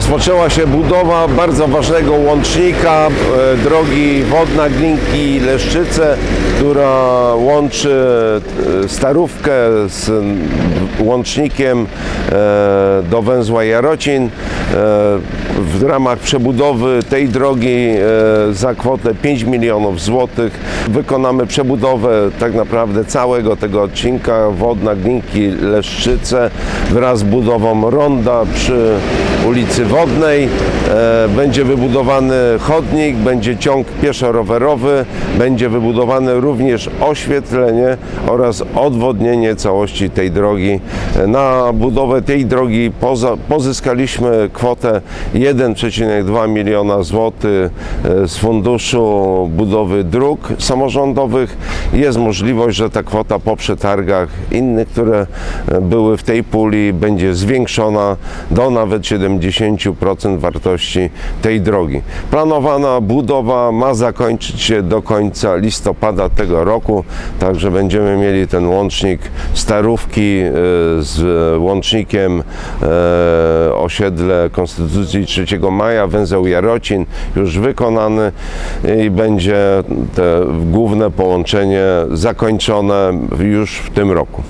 Zaczęła się budowa bardzo ważnego łącznika e, drogi wodna Glinki Leszczyce, która łączy e, Starówkę z łącznikiem e, do węzła Jarocin. W ramach przebudowy tej drogi e, za kwotę 5 milionów złotych wykonamy przebudowę tak naprawdę całego tego odcinka wodna Glinki Leszczyce wraz z budową ronda przy ulicy Wodnej. E, Będzie wybudowany chodnik, będzie ciąg pieszo-rowerowy, będzie wybudowane również oświetlenie oraz odwodnienie całości tej drogi. E, Na budowę tej drogi pozyskaliśmy kwotę 1,2 miliona złotych e, z funduszu budowy dróg samorządowych. Jest możliwość, że ta kwota po przetargach innych, które e, były w tej puli, będzie zwiększona do nawet 70% wartości tej drogi. Planowana budowa ma zakończyć się do końca listopada tego roku, także będziemy mieli ten łącznik Starówki e, z łącznikiem osiedle Konstytucji 3 Maja, węzeł Jarocin już wykonany i będzie te główne połączenie zakończone już w tym roku.